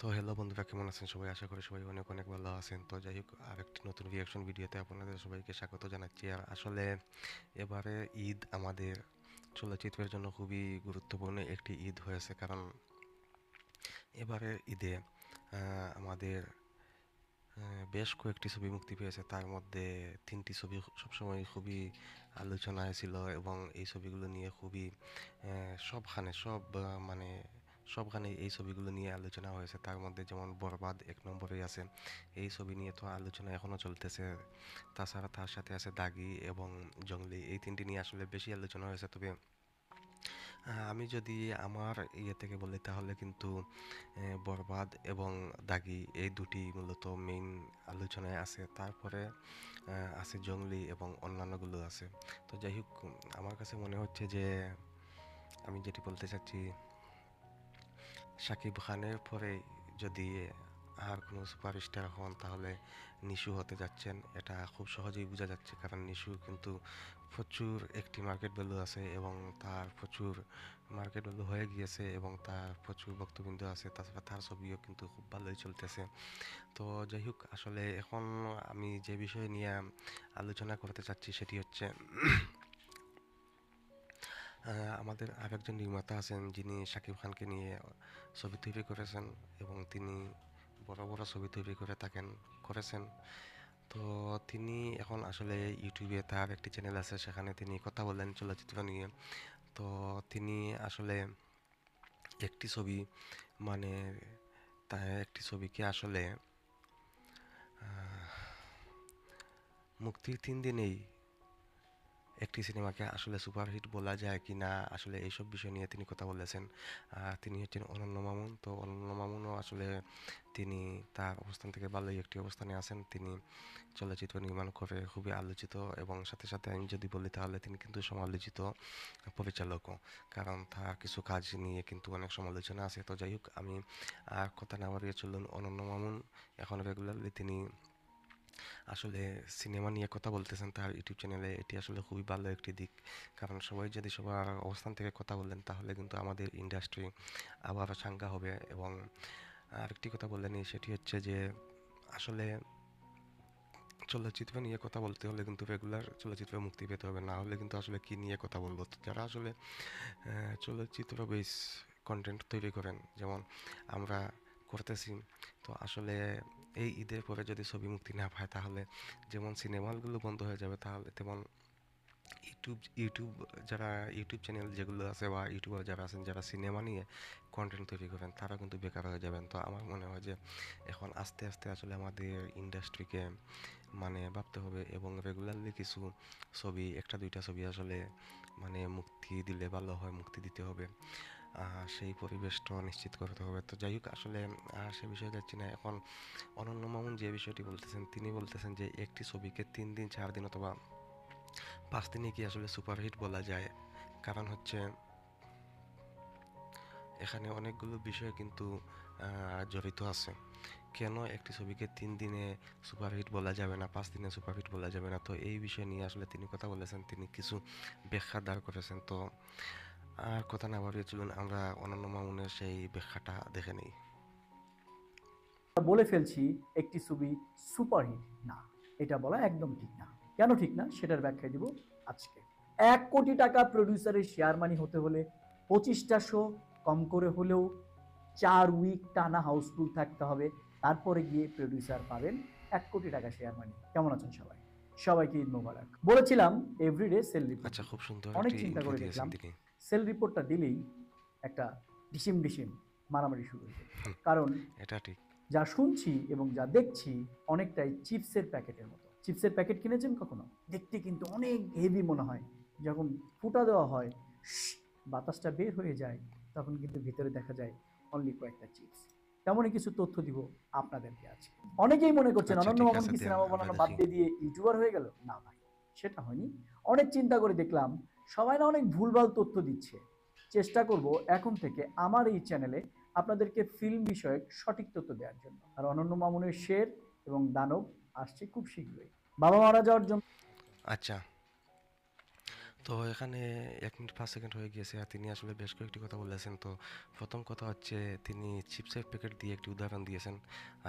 তো হ্যালো বন্ধুরা, কেমন আছেন সবাই? আশা করি সবাই অনেক অনেক ভালো আছেন। তো যাই হোক, আরেকটি নতুন রিয়াকশন ভিডিওতে আপনাদের সবাইকে স্বাগত জানাচ্ছি। আর আসলে এবারে ঈদ আমাদের চলচ্চিত্রের জন্য খুবই গুরুত্বপূর্ণ একটি ঈদ হয়েছে। কারণ এবারে ঈদে আমাদের বেশ কয়েকটি ছবি মুক্তি পেয়েছে। তার মধ্যে তিনটি ছবি সবসময় খুবই আলোচনায় ছিল এবং এই ছবিগুলো নিয়ে খুবই সবখানে সব মানে সবখানে এই ছবিগুলো নিয়ে আলোচনা হয়েছে। তার মধ্যে যেমন বরবাদ এক নম্বরেই আছে। এই ছবি নিয়ে তো আলোচনা এখনও চলতেছে। তাছাড়া তার সাথে আছে দাগি এবং জঙ্গলি এই তিনটি নিয়ে আসলে বেশি আলোচনা হয়েছে। তবে আমি যদি আমার ইয়ে থেকে বলি, তাহলে কিন্তু বরবাদ এবং দাগি এই দুটি মূলত মেইন আলোচনায় আছে। তারপরে আছে জঙ্গলি এবং অন্যান্যগুলো আছে। তো যাই হোক, আমার কাছে মনে হচ্ছে যে, আমি যেটি বলতে চাচ্ছি শাকিব খানের পরে যদি আর কোনো সুপারস্টার হন, তাহলে নিশু হতে যাচ্ছেন। এটা খুব সহজেই বোঝা যাচ্ছে, কারণ নিশু কিন্তু প্রচুর একটি মার্কেট ভ্যালু আছে এবং তার প্রচুর মার্কেট ভ্যালু হয়ে গিয়েছে এবং তার প্রচুর বক্তবিন্দু আছে, তাছাড়া তার ছবিও কিন্তু খুব ভালোই চলতেছে। তো যাই হোক, আসলে এখন আমি যে বিষয় নিয়ে আলোচনা করতে চাচ্ছি, সেটি হচ্ছে আমাদের আরেকজন নির্মাতা আছেন যিনি শাকিব খানকে নিয়ে ছবি তৈরি করেছেন এবং তিনি বড় বড় ছবি তৈরি করে থাকেন, করেছেন। তো তিনি এখন আসলে ইউটিউবে তার একটি চ্যানেল আছে, সেখানে তিনি কথা বলেন চলচ্চিত্র নিয়ে। তো তিনি আসলে একটি ছবি মানে একটি ছবিকে আসলে মুক্তির তিন দিনেই একটি সিনেমাকে আসলে সুপারহিট বলা যায় কি না? আসলে এইসব বিষয় নিয়ে তিনি কথা বলেছেন। তিনি হচ্ছেন অনন্য মামুন। তো অনন্য মামুনও আসলে তিনি তার অবস্থান থেকে ভালোই একটি অবস্থানে আছেন। তিনি চলচ্চিত্র নির্মাণ করে খুবই আলোচিত এবং সাথে সাথে আমি যদি বলি তাহলে তিনি কিন্তু সমালোচিত পরিচালকও। কারণ তার কিছু কাজ নিয়ে কিন্তু অনেক সমালোচনা আছে। তো যাই হোক, আমি আর কথা না বাড়িয়ে চলুন। অনন্য মামুন এখন রেগুলারলি তিনি আসলে সিনেমা নিয়ে কথা বলতেছেন তার ইউটিউব চ্যানেলে এটি আসলে খুবই ভালো একটি দিক। কারণ সবাই যদি সবার অবস্থান থেকে কথা বলেন, তাহলে কিন্তু আমাদের ইন্ডাস্ট্রি আবার চাঙ্গা হবে। এবং আরেকটি কথা বললেন সেটি হচ্ছে যে, আসলে চলচ্চিত্র নিয়ে কথা বলতে হলে কিন্তু রেগুলার চলচ্চিত্র মুক্তি পেতে হবে। না হলে কিন্তু আসলে কি নিয়ে কথা বলব? যারা আসলে চলচ্চিত্র বেস কন্টেন্ট তৈরি করেন, যেমন আমরা করতেছি, তো আসলে এই ঈদের পরে যদি ছবি মুক্তি না পায়, তাহলে যেমন সিনেমা হলগুলো বন্ধ হয়ে যাবে, তাহলে তেমন ইউটিউব ইউটিউব যারা, ইউটিউব চ্যানেল যেগুলো আছে বা ইউটিউবার যারা আছেন, যারা সিনেমা নিয়ে কন্টেন্ট তৈরি করেন, তারা কিন্তু বেকার হয়ে যাবেন। তো আমার মনে হয় যে এখন আস্তে আস্তে আসলে আমাদের ইন্ডাস্ট্রিকে মানে ভাবতে হবে এবং রেগুলারলি কিছু ছবি, একটা, দুইটা ছবি আসলে মানে মুক্তি দিলে ভালো হয়, মুক্তি দিতে হবে। সেই পরিবেশটা নিশ্চিত করতে হবে। তো যাই হোক, আসলে সে বিষয়ে যাচ্ছি না। এখন অনন্য মামুন যে বিষয়টি বলতেছেন, তিনি বলতেছেন যে একটি ছবিকে তিন দিন, চার দিন অথবা পাঁচ দিনে কি আসলে সুপারহিট বলা যায়? কারণ হচ্ছে, এখানে অনেকগুলো বিষয় কিন্তু জড়িত আছে। কেন একটি ছবিকে তিন দিনে সুপারহিট বলা যাবে না, পাঁচ দিনে সুপারহিট বলা যাবে না? তো এই বিষয় নিয়ে আসলে তিনি কথা বলেছেন, তিনি কিছু ব্যাখ্যা দাঁড় করেছেন। তো আর কথা না বাড়িয়ে চলুন আমরা অনন্য মামুনের সেই ব্যাখ্যাটা দেখে নিই। বলে ফেলছি একটি ছবি সুপারহিট না। এটা বলা একদম ঠিক না। কেন ঠিক না? সেটার ব্যাখ্যা দিব আজকে। এক কোটি টাকা প্রডিউসারের শেয়ার মানি হতে হলে পঁচিশটা শো কম করে হলেও চার উইক টানা হাউসফুল থাকতে হবে। তারপরে গিয়ে প্রডিউসার পাবেন এক কোটি টাকা শেয়ার মানি কেমন আছেন সবাই? সবাইকে ঈদ মোবারক। বলেছিলাম এভরিডে সেল রিপোর্ট আচ্ছা খুব সুন্দর অনেক চিন্তা করে দেখলাম। সেল রিপোর্টটা দিলেই একটা ডিসিম ডিসিম মারামারি শুরু হয়েছে কারণ এটা ঠিক। যা শুনছি এবং যা দেখছি অনেকটাই চিপসের প্যাকেটের মতো। চিপসের প্যাকেট কিনেছেন কখনো? দেখতে কিন্তু অনেক হেভি মনে হয়। যখন ফুটা দেওয়া হয় বাতাসটা বের হয়ে যায় তখন কিন্তু ভিতরে দেখা যায় অনলি কয়েকটা চিপস। তেমনই কিছু তথ্য দিব আপনাদেরকে আছে অনেকেই মনে করছেন আচ্ছা, অনন্য মামুন আছে, কি সিনেমা বানানো বাদ দিয়ে দিয়ে ইউটিউবার হয়ে গেল? না ভাই সেটা হয়নি। অনেক চিন্তা করে দেখলাম সবাই না অনেক ভুলভাল তথ্য দিচ্ছে। চেষ্টা করব এখন থেকে আমার এই চ্যানেলে আপনাদেরকে ফিল্ম বিষয়ক সঠিক তথ্য দেওয়ার জন্য। আর অনন্য মামুনের শের এবং দানব আসছে খুব শীঘ্রই। বাবা মারা যাওয়ার জন্য আচ্ছা। তো এখানে এক মিনিট পাঁচ সেকেন্ড হয়ে গিয়েছে আর তিনি আসলে বেশ কয়েকটি কথা বলেছেন। তো প্রথম কথা হচ্ছে তিনি চিপসের প্যাকেট দিয়ে একটি উদাহরণ দিয়েছেন।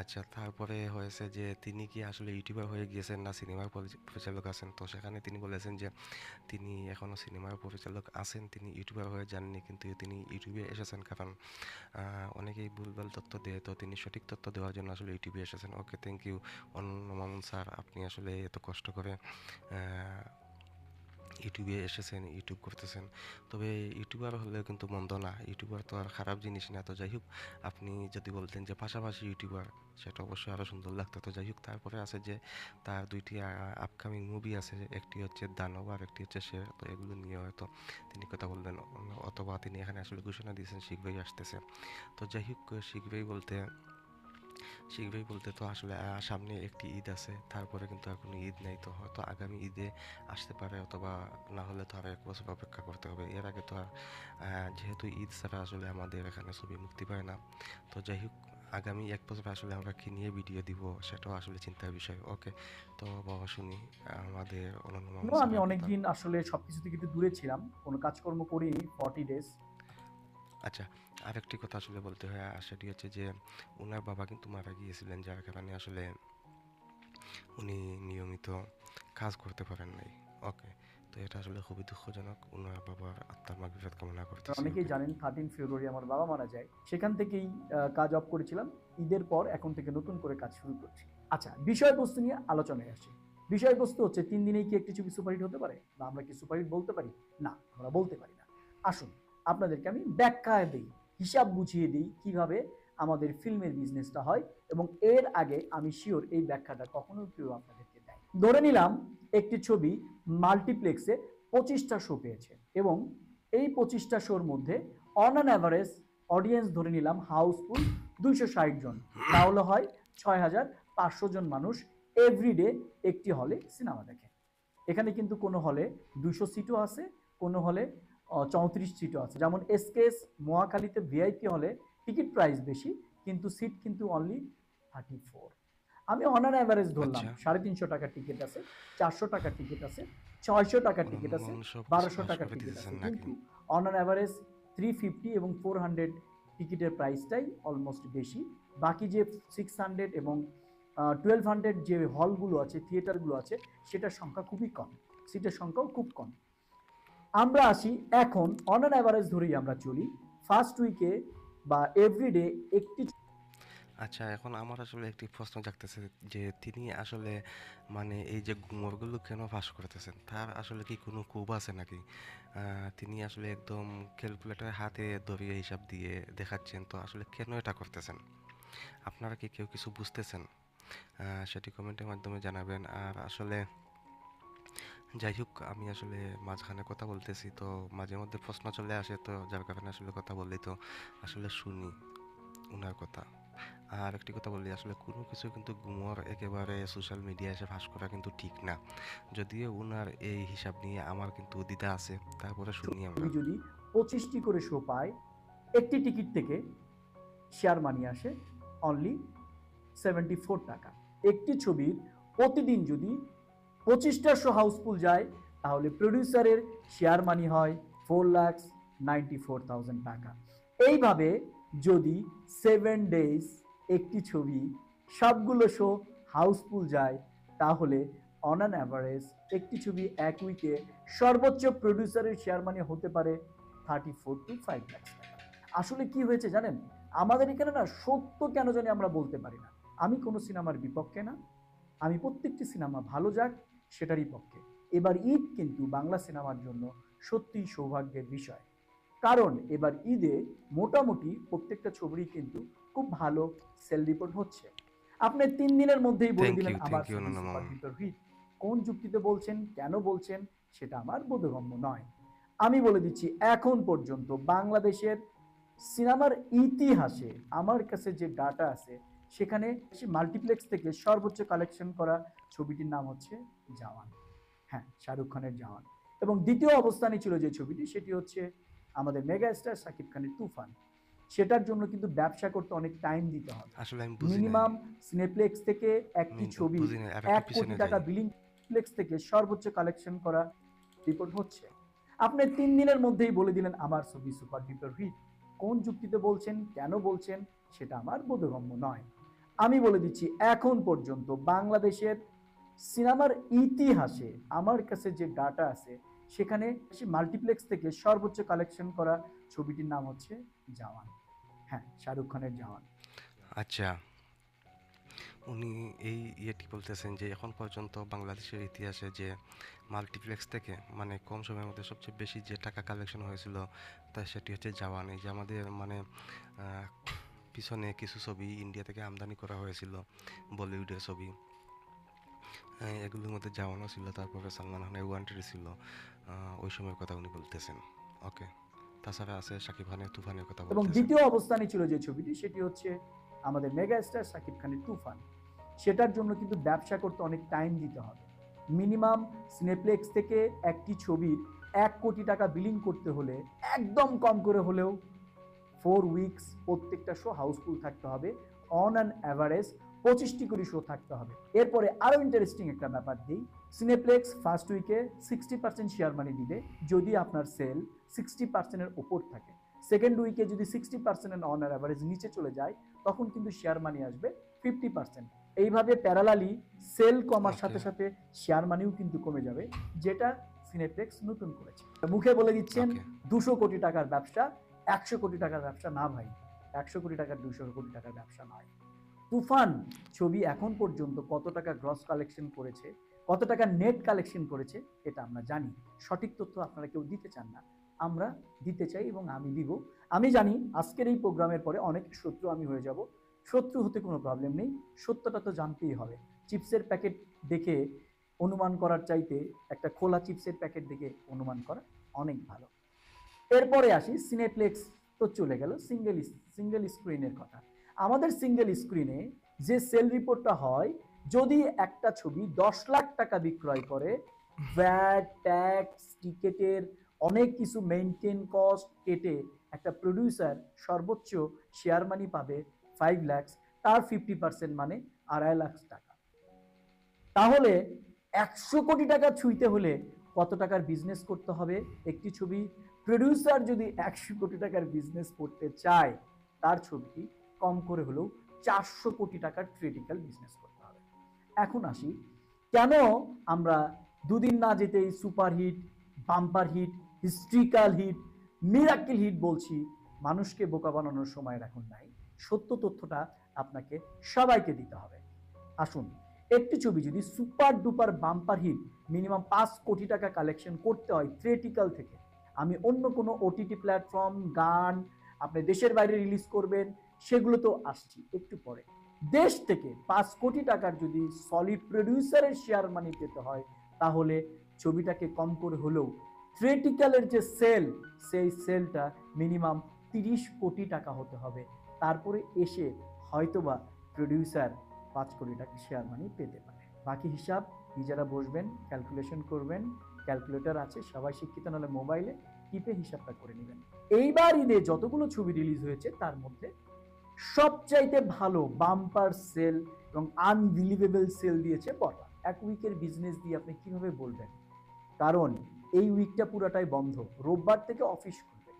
আচ্ছা তারপরে হয়েছে যে তিনি কি আসলে ইউটিউবার হয়ে গিয়েছেন না সিনেমার পরিচালক আছেন? তো সেখানে তিনি বলেছেন যে তিনি এখনও সিনেমার পরিচালক আছেন, তিনি ইউটিউবার হয়ে যাননি কিন্তু তিনি ইউটিউবে এসেছেন কারণ অনেকেই ভুলভাল তথ্য দেয়। তো তিনি সঠিক তথ্য দেওয়ার জন্য আসলে ইউটিউবে এসেছেন। ওকে থ্যাংক ইউ অনন্য মামুন স্যার, আপনি আসলে এত কষ্ট করে ইউটিউবে এসেছেন, ইউটিউব করতেছেন। তবে ইউটিউবার হলেও কিন্তু মন্দ না। ইউটিউবার তো আর খারাপ জিনিস না। তো যাই হোক, আপনি যদি বলতেন যে পাশাপাশি ইউটিউবার, সেটা অবশ্যই আরও সুন্দর লাগতো। তো যাই হোক, তারপরে আছে যে তার দুইটি আপকামিং মুভি আছে। একটি হচ্ছে দানব আর একটি হচ্ছে শের তো এগুলো নিয়ে হয়তো তিনি কথা বলবেন, অথবা তিনি এখানে আসলে ঘোষণা দিয়েছেন, শীঘ্রই আসতেছে। তো যাই হোক, শীঘ্রই বলতে শীঘ্রই বলতে তো আসলে সামনে একটি ঈদ আছে তারপরে কিন্তু আর কোনো ঈদ নেই তো হয়তো আগামী ঈদে আসতে পারে অথবা না হলে তো আরও এক বছর অপেক্ষা করতে হবে। এর আগে তো আর যেহেতু ঈদ ছাড়া আসলে আমাদের এখানে ছবি মুক্তি পায় না তো যাই হোক আগামী এক বছর আসলে আমরা কি নিয়ে ভিডিও দিব সেটাও আসলে চিন্তার বিষয়। ওকে তো বাবা শুনি আমাদের অনন্য আমি স্যারের অনেক কথা। দিন আসলে সবকিছু থেকে একটু দূরে ছিলাম কোনো কাজকর্ম করিনি ফর্টি ডেজ আচ্ছা আরেকটি কথা আসলে বলতে হয় আর সেটি হচ্ছে যে ওনার বাবা কিন্তু মারা গিয়েছিলেন যার কারণে আসলে উনি নিয়মিত কাজ করতে পারেন নাই। ওকে তো এটা আসলে খুবই দুঃখজনক ওনার বাবার আত্মার মাগফিরাত কামনা করতেছি অনেকেই। জানেন থার্টিন ফেব্রুয়ারি আমার বাবা মারা যায় সেখান থেকেই কাজ অফ করেছিলাম ঈদের পর এখন থেকে নতুন করে কাজ শুরু করছি। আচ্ছা বিষয়বস্তু নিয়ে আলোচনায় আসি। বিষয়বস্তু হচ্ছে তিন দিনেই কি একটি ছবি সুপারহিট হতে পারে? বা আমরা কি সুপারহিট বলতে পারি? না আমরা বলতে পারি না। আসুন আপনাদেরকে আমি ব্যাখ্যা দিই, হিসাব বুঝিয়ে দিই কীভাবে আমাদের ফিল্মের বিজনেসটা হয় এবং এর আগে আমি শিওর এই ব্যাখ্যাটা কখনো কেউ আপনাদেরকে দেয় ধরে নিলাম একটি ছবি মাল্টিপ্লেক্সে পঁচিশটা শো পেয়েছে এবং এই পঁচিশটা শোর মধ্যে অন অ্যান অ্যাভারেজ অডিয়েন্স ধরে নিলাম হাউসফুল দুইশো ষাট জন। তাহলে হয় ছয় হাজার পাঁচশো জন মানুষ এভরিডে একটি হলে সিনেমা দেখে। এখানে কিন্তু কোনো হলে দুশো সিটও আছে, কোনো হলে চৌত্রিশ সিটও আছে। যেমন এসকেএস মহাখালীতে ভিআইপি হলে টিকিট প্রাইস বেশি কিন্তু সিট কিন্তু অনলি থার্টি ফোর আমি অনার অ্যাভারেজ ধরলাম আচ্ছা। সাড়ে তিনশো টাকার টিকিট আছে চারশো টাকার টিকিট আছে ছয়শো টাকার টিকিট আছে বারোশো টাকার টিকিট আছে। কিন্তু on on average three fifty এবং ফোর হান্ড্রেড টিকিটের প্রাইসটাই অলমোস্ট বেশি। বাকি যে সিক্স হান্ড্রেড এবং টুয়েলভ হান্ড্রেড যে হলগুলো আছে থিয়েটারগুলো আছে সেটার সংখ্যা খুবই কম। সিটের সংখ্যাও খুব কম। আমরা আসি এখন অন অন অ্যাভারেজ ধরেই আমরা চলি ফার্স্ট উইকে বা এভরিডে একটি আচ্ছা এখন আমার আসলে একটি প্রশ্ন জাগতেছে যে তিনি আসলে মানে এই যে গুমরগুলো কেন ফাঁস করতেছেন? তার আসলে কি কোনো কুব আছে নাকি? তিনি আসলে একদম ক্যালকুলেটর হাতে ধরিয়ে হিসাব দিয়ে দেখাচ্ছেন, তো আসলে কেন এটা করতেছেন? আপনারা কি কেউ কিছু বুঝতেছেন? সেটি কমেন্টের মাধ্যমে জানাবেন। আর আসলে যাই হোক আমি আসলে মাঝখানে কথা বলতেছি তো মাঝে মধ্যে প্রশ্ন চলে আসে তো যার কারণে আসলে কথা বললি তো আসলে শুনি ওনার কথা। আর একটি কথা বলি আসলে কোনো কিছু কিন্তু গুমর একেবারে সোশ্যাল মিডিয়া এসে ফাঁস করা কিন্তু ঠিক না। যদিও ওনার এই হিসাব নিয়ে আমার কিন্তু দ্বিধা আছে তারপরে শুনি আমরা। যদি পঁচিশটি করে শো পায় একটি টিকিট থেকে শেয়ার মানি আসে অনলি সেভেন্টি ফোর টাকা। একটি ছবির প্রতিদিন যদি পঁচিশটা শো হাউসফুল যায়, তাহলে প্রডিউসারের শেয়ার মানি হয় four lakhs ninety four thousand টাকা। এইভাবে যদি সেভেন ডেজ একটি ছবি, সবগুলো শো হাউসফুল যায়, তাহলে অন অ্যান অ্যাভারেজ একটি ছবি এক উইকে সর্বোচ্চ প্রডিউসারের শেয়ার মানি হতে পারে thirty four to five lakh টাকা। আসলে কি হয়েছে জানেন? আমাদের এখানে না সত্য কেন জানি আমরা বলতে পারি না। আমি কোনো সিনেমার বিপক্ষে না। আমি প্রত্যেকটি সিনেমা ভালো যাক সেটারই পক্ষে। এবার ঈদ কিন্তু বাংলা সিনেমার জন্য সত্যিই সৌভাগ্যের বিষয়। কারণ এবার ঈদে মোটামুটি প্রত্যেকটা ছবিরই কিন্তু খুব ভালো সেল রিপোর্ট হচ্ছে। আপনি তিন দিনের মধ্যেই বলে দিলেন আবার হিট কোন যুক্তিতে বলছেন কেন বলছেন সেটা আমার বোধগম্য নয়। আমি বলে দিচ্ছি এখন পর্যন্ত বাংলাদেশের সিনেমার ইতিহাসে আমার কাছে যে ডাটা আছে সেখানে মাল্টিপ্লেক্স থেকে সর্বোচ্চ কালেকশন করা ছবিটির নাম হচ্ছে জাওয়ান। হ্যাঁ শাহরুখ খানের জাওয়ান। এবং দ্বিতীয় অবস্থানে ছিল যে ছবিটি সেটি হচ্ছে আমাদের মেগা স্টার শাকিব খানের তুফান। সেটার জন্য কিন্তু ব্যবসা করতে অনেক টাইম দিতে হবে। আসলে আমি বুঝি মিনিমাম সিনেপ্লেক্স থেকে একটি ছবি এক কোটি টাকা বিলিং প্লেক্স থেকে সর্বোচ্চ কালেকশন করা রিপোর্ট হচ্ছে। আপনি তিন দিনের মধ্যেই বলে দিলেন আমার ছবি সুপার ডুপার হিট কোন যুক্তিতে বলছেন কেন বলছেন সেটা আমার বোধগম্য নয়। আমি বলে দিচ্ছি, এখন পর্যন্ত বাংলাদেশের সিনেমার ইতিহাসে আমার কাছে যে ডাটা আছে, সেখানে মাল্টিপ্লেক্স থেকে সর্বোচ্চ কালেকশন করা ছবিটির নাম হচ্ছে জওয়ান। হ্যাঁ শাহরুখ খানের জওয়ান। আচ্ছা উনি এই ইয়েটি বলতেছেন যে এখন পর্যন্ত বাংলাদেশের ইতিহাসে যে মাল্টিপ্লেক্স থেকে মানে কম সময়ের মধ্যে সবচেয়ে বেশি যে টাকা কালেকশন হয়েছিল, তা সেটি হচ্ছে জাওয়ান। এই যে আমাদের মানে পিছনে কিছু ছবি ইন্ডিয়া থেকে আমদানি করা হয়েছিল বলিউডের ছবি। এগুলোর মধ্যে জাওয়ানও ছিল তারপরে সালমান খানের ওয়ান্টেড ছিল। ওই সময়ের কথা উনি বলতেছেন। ওকে তাছাড়া আছে শাকিব খানের তুফানের কথা এবং দ্বিতীয় অবস্থানে ছিল যে ছবিটি সেটি হচ্ছে আমাদের মেগা স্টার শাকিব খানের তুফান। সেটার জন্য কিন্তু ব্যবসা করতে অনেক টাইম দিতে হবে। মিনিমাম সিনেপ্লেক্স থেকে একটি ছবির এক কোটি টাকা বিলিং করতে হলে একদম কম করে হলেও ফোর উইকস প্রত্যেকটা শো হাউসফুল থাকতে হবে অন অ্যান অ্যাভারেজ পঁচিশটি করে শো থাকতে হবে। এরপরে আরও ইন্টারেস্টিং একটা ব্যাপার দিই সিনেপ্লেক্স ফার্স্ট উইকে সিক্সটি পার্সেন্ট শেয়ার মানি দিবে যদি আপনার সেল সিক্সটি পার্সেন্টের ওপর থাকে। সেকেন্ড উইকে যদি সিক্সটি পার্সেন্ট অন অ্যাভারেজ নিচে চলে যায় তখন কিন্তু শেয়ার মানি আসবে ফিফটি পার্সেন্ট এইভাবে প্যারালালি সেল কমার সাথে সাথে শেয়ার মানিও কিন্তু কমে যাবে যেটা সিনেপ্লেক্স নতুন করেছে। মুখে বলে দিচ্ছেন দুশো কোটি টাকার ব্যবসা একশো কোটি টাকার ব্যবসা না ভাই, একশো কোটি টাকার দুশো কোটি টাকার ব্যবসা নয়। তুফান ছবি এখন পর্যন্ত কত টাকা গ্রস কালেকশন করেছে, কত টাকা নেট কালেকশন করেছে, এটা আমরা জানি। সঠিক তথ্য আপনারা কেউ দিতে চান না। আমরা দিতে চাই এবং আমি দিব। আমি জানি আজকের এই প্রোগ্রামের পরে অনেক শত্রু আমি হয়ে যাব। শত্রু হতে কোনো প্রবলেম নেই। সত্যটা তো জানতেই হবে। চিপসের প্যাকেট দেখে অনুমান করার চাইতে একটা খোলা চিপসের প্যাকেট দেখে অনুমান করা অনেক ভালো। এরপরে আসি সিনেপ্লেক্স তো চলে গেল সিঙ্গেল সিঙ্গেল স্ক্রিনের কথা। আমাদের সিঙ্গেল স্ক্রিনে যে সেল রিপোর্টটা হয়, যদি একটা ছবি দশ লাখ টাকা বিক্রয় করে ভ্যাট ট্যাক্স টিকেটের অনেক কিছু মেনটেন কস্ট কেটে একটা প্রডিউসার সর্বোচ্চ শেয়ার মানি পাবে ফাইভ ল্যাক্স তার ফিফটি পার্সেন্ট মানে আড়াই লাখ টাকা। তাহলে একশো কোটি টাকা ছুঁইতে হলে কত টাকার বিজনেস করতে হবে? একটি ছবি প্রডিউসার যদি একশো কোটি টাকার বিজনেস করতে চায়, তার ছবিটি কম করে হলেও চারশো কোটি টাকার ক্রিটিক্যাল বিজনেস করতে হবে। এখন আসি, কেন আমরা দুদিন না যেতেই superhit bumper hit historical hit miracle hit বলছি, মানুষকে বোকা বানানোর সময় এখন নাই। সত্য তথ্যটা আপনাকে সবাইকে দিতে হবে। আসুন, একটি ছবি যদি super duper bumper hit minimum পাঁচ কোটি টাকা কালেকশন করতে হয় থ্রেটিক্যাল থেকে আমি অন্য কোনো ওটিটি প্ল্যাটফর্ম গান আপনি দেশের বাইরে রিলিজ করবেন, সেগুলো তো আসছি একটু পরে। দেশ থেকে পাঁচ কোটি টাকার যদি সলিড প্রডিউসারের শেয়ার মানি পেতে হয়, তাহলে ছবিটাকে কম করে হলেও থ্রেটিক্যালের যে সেল সেই সেলটা মিনিমাম তিরিশ কোটি টাকা হতে হবে। তারপরে এসে হয়তোবা প্রডিউসার পাঁচ কোটি টাকা শেয়ার মানি পেতে পারে। বাকি হিসাব নিজেরা বসবেন ক্যালকুলেশন করবেন ক্যালকুলেটর আছে, সবাই শিক্ষিত, নাহলে মোবাইলে টিপে হিসাবটা করে নেবেন। এইবার ঈদে যতগুলো ছবি রিলিজ হয়েছে, তার মধ্যে সবচাইতে ভালো বাম্পার সেল এবং আনবিলিভেবল সেল দিয়েছে বরবাদ এক উইকের বিজনেস দিয়ে আপনি কীভাবে বলবেন? কারণ এই উইকটা পুরাটাই বন্ধ। রোববার থেকে অফিস খুলবে।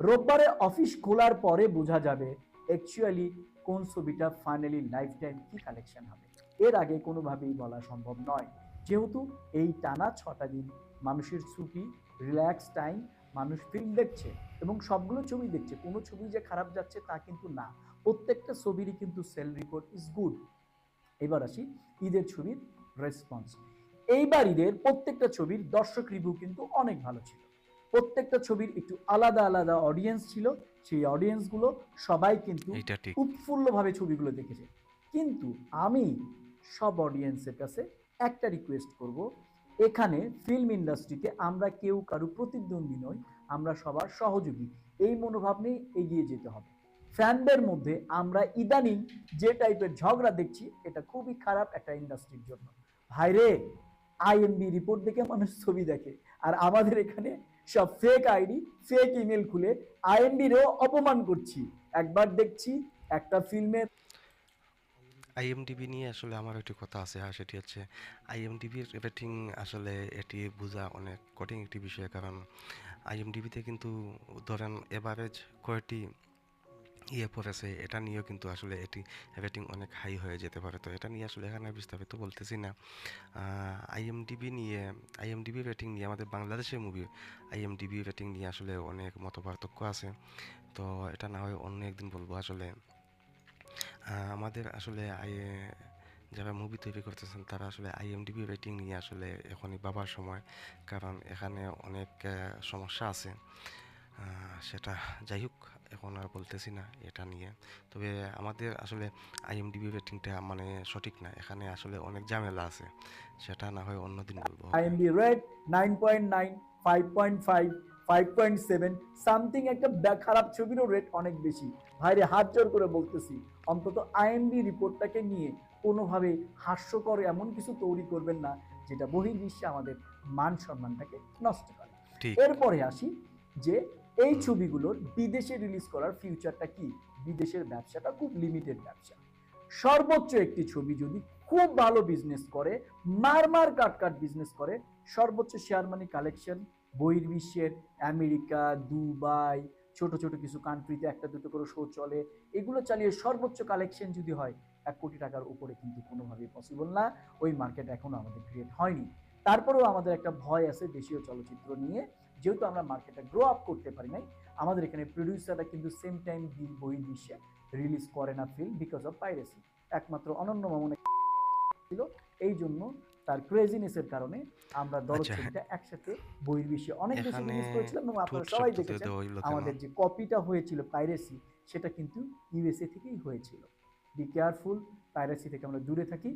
রোববারে অফিস খোলার পরে বোঝা যাবে অ্যাকচুয়ালি কোন ছবিটা ফাইনালি লাইফ টাইম কি কালেকশন হবে। এর আগে কোনোভাবেই বলা সম্ভব নয়। যেহেতু এই টানা ছটা দিন মানুষের ছুটি রিল্যাক্স টাইম মানুষ ফিল্ম দেখছে এবং সবগুলো ছবি দেখছে। কোনো ছবি যে খারাপ যাচ্ছে তা কিন্তু না। প্রত্যেকটা ছবিরই কিন্তু সেল রিপোর্ট ইজ গুড এবার আসি ঈদের ছবির রেসপন্স এইবার ঈদের প্রত্যেকটা ছবির দর্শক রিভিউ কিন্তু অনেক ভালো ছিল। প্রত্যেকটা ছবির একটু আলাদা আলাদা অডিয়েন্স ছিল। সেই অডিয়েন্সগুলো সবাই কিন্তু উৎফুল্লভাবে ছবিগুলো দেখেছে। কিন্তু আমি সব অডিয়েন্সের কাছে একটা রিকোয়েস্ট করব, এখানে ফিল্ম ইন্ডাস্ট্রিতে আমরা কেউ কারও প্রতিদ্বন্দ্বী নই, আমরা সবার সহযোগী। এই মনোভাব নিয়ে এগিয়ে যেতে হবে। ফ্যানদের মধ্যে আমরা ইদানিং যে টাইপের ঝগড়া দেখছি, এটা খুবই খারাপ একটা ইন্ডাস্ট্রির জন্য। ভাইরে আইএমবি রিপোর্ট দেখে মানুষ ছবি দেখে, আর আমাদের এখানে সব ফেক আইডি ফেক ইমেল খুলে আইএমবিরেও অপমান করছি। একবার দেখছি একটা ফিল্মের আইএমডিবি নিয়ে আসলে আমার একটি কথা আছে আর সেটি হচ্ছে আইএমডিবির রেটিং আসলে এটি বোঝা অনেক কঠিন একটি বিষয়। কারণ আইএমডিবিতে কিন্তু ধরেন এভারেজ কয়টি ইয়ে পড়েছে, এটা নিয়েও কিন্তু আসলে এটি রেটিং অনেক হাই হয়ে যেতে পারে। তো এটা নিয়ে আসলে এখানে বিস্তারিত বলতেছি না। আইএমডিবি নিয়ে আইএমডিবি রেটিং নিয়ে আমাদের বাংলাদেশের মুভির আইএমডিবি রেটিং নিয়ে আসলে অনেক মত পার্থক্য আছে। তো এটা না হয় অন্য একদিন বলব আসলে। আমাদের আসলে যারা মুভি তৈরি করতেছেন, তারা আসলে আইএমডিবি রেটিং নিয়ে আসলে এখনই বাবার সময়। কারণ এখানে অনেক সমস্যা আছে। সেটা যাই হোক, এখন আর বলতেছি না এটা নিয়ে। তবে আমাদের আসলে আইএমডিবি রেটিংটা মানে সঠিক না। এখানে আসলে অনেক ঝামেলা আছে। সেটা না হয় অন্যদিন বলব। IMDb rate nine point nine five point five five point seven something একটা খারাপ ছবিরও রেট অনেক বেশি। ভাইরে হাত জোর করে বলতেছি অন্তত আইএমডি রিপোর্টটাকে নিয়ে কোনোভাবে হাস্যকর এমন কিছু তৈরি করবেন না যেটা বহির্বিশ্বে আমাদের মান সম্মানটাকে নষ্ট করে। এরপরে আসি যে এই ছবিগুলোর বিদেশে রিলিজ করার ফিউচারটা কি? বিদেশের ব্যবসাটা খুব লিমিটেড ব্যবসা। সর্বোচ্চ একটি ছবি যদি খুব ভালো বিজনেস করে মার মার কাট কাট বিজনেস করে সর্বোচ্চ শেয়ার মানি কালেকশন বহির্বিশ্বের আমেরিকা, দুবাই, ছোট ছোট কিছু কান্ট্রিতে একটা দুটো করে শো চলে। এগুলো চালিয়ে সর্বোচ্চ কালেকশন যদি হয়, এক কোটি টাকার উপরে কিন্তু কোনোভাবেই পসিবল না। ওই মার্কেট এখনও আমাদের ক্রিয়েট হয়নি। তারপরেও আমাদের একটা ভয় আছে দেশীয় চলচ্চিত্র নিয়ে। যেহেতু আমরা মার্কেটে গ্রো আপ করতে পারি নাই, আমাদের এখানে প্রডিউসাররা কিন্তু সেম টাইম বহির্বিশ্বে রিলিজ করে না ফিল্ম বিকজ অফ পাইরেসি একমাত্র অনন্য মামুনে ছিল। এই জন্য তার ক্রেজিনেসের কারণে আমরা আচ্ছা, ছবিটা একসাথে বহির্বিশ্বে অনেক বেশি রিলিজ করেছিলাম এবং আপনারা সবাই দেখেছেন? আমাদের যে কপিটা হয়েছিল পাইরেসি সেটা কিন্তু ইউএসএ থেকেই হয়েছিল। বি কেয়ারফুল পাইরেসি থেকে আমরা দূরে থাকি।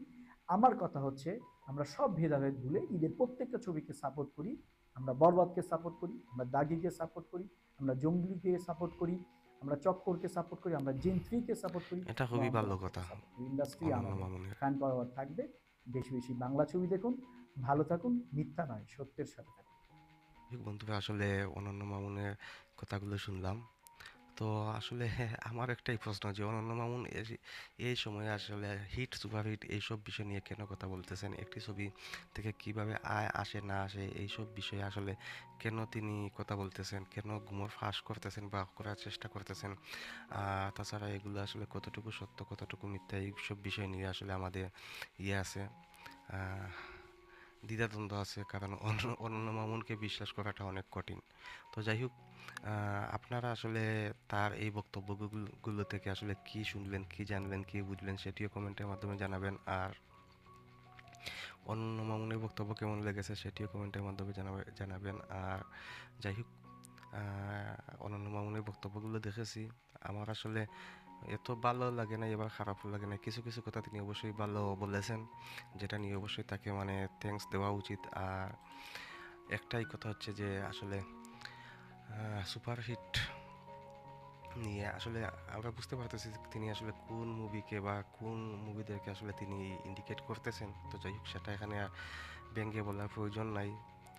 আমার কথা হচ্ছে আমরা সব ভেদাভেদ ভুলে ঈদের প্রত্যেকটা ছবিকে সাপোর্ট করি। আমরা বরবাদকে সাপোর্ট করি আমরা দাগিকে সাপোর্ট করি আমরা জঙ্গলিকে সাপোর্ট করি আমরা চক্করকে সাপোর্ট করি আমরা জেন থ্রিকে সাপোর্ট করি। এটা খুবই ভালো কথা। ইন্ডাস্ট্রি ফ্যান পাওয়ার থাকবে। বেশি বেশি বাংলা ছবি দেখুন, ভালো থাকুন, মিথ্যা নয়, সত্যের সাথে থাকুন। বন্ধুরা, আসলে অনন্য মামুনের কথাগুলো শুনলাম। তো আসলে আমার একটাই প্রশ্ন যে অনন্য মামুন এই সময়ে আসলে হিট সুপার হিট এইসব বিষয় নিয়ে কেন কথা বলতেছেন? একটি ছবি থেকে কীভাবে আয় আসে, না আসে এইসব বিষয়ে আসলে কেন তিনি কথা বলতেছেন? কেন গুমর ফাঁস করতেছেন বা করার চেষ্টা করতেছেন? তাছাড়া এগুলো আসলে কতটুকু সত্য, কতটুকু মিথ্যা এইসব বিষয় নিয়ে আসলে আমাদের ইয়ে আছে। দ্বিধাদ্বন্দ্ব আছে, কারণ অন্য মামুনকে বিশ্বাস করাটা অনেক কঠিন। তো যাই হোক আপনারা আসলে তার এই বক্তব্যগুলো থেকে আসলে কি শুনলেন, কি জানলেন, কি বুঝলেন, সেটিও কমেন্টের মাধ্যমে জানাবেন। আর অন্য মামুনের বক্তব্য কেমন লেগেছে, সেটিও কমেন্টের মাধ্যমে জানাবে, জানাবেন। আর যাই হোক অনন্য মামুনের বক্তব্যগুলো দেখেছি। আমার আসলে এত ভালো লাগে না এবার খারাপও লাগে না কিছু কিছু কথা তিনি অবশ্যই ভালো বলেছেন, যেটা নিয়ে অবশ্যই তাকে মানে থ্যাঙ্কস দেওয়া উচিত। আর একটাই কথা হচ্ছে যে, আসলে সুপারহিট নিয়ে আসলে আমরা বুঝতে পারতেছি তিনি আসলে কোন মুভিকে বা কোন মুভিদেরকে আসলে তিনি ইন্ডিকেট করতেছেন। তো যাই হোক, সেটা এখানে ব্যঙ্গে বলার প্রয়োজন নাই,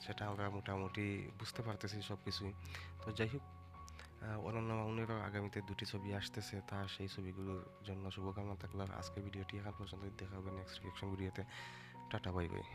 সেটা আমরা মোটামুটি বুঝতে পারতেছি সব কিছুই তো যাই হোক অনন্য মামুনেরও আগামীতে দুটি ছবি আসতেছে, তা সেই ছবিগুলোর জন্য শুভকামনা থাকলে। আজকের ভিডিওটি এখন পর্যন্ত দেখা হবে নেক্সট রিয়েকশন ভিডিওতে টাটা বাই বাই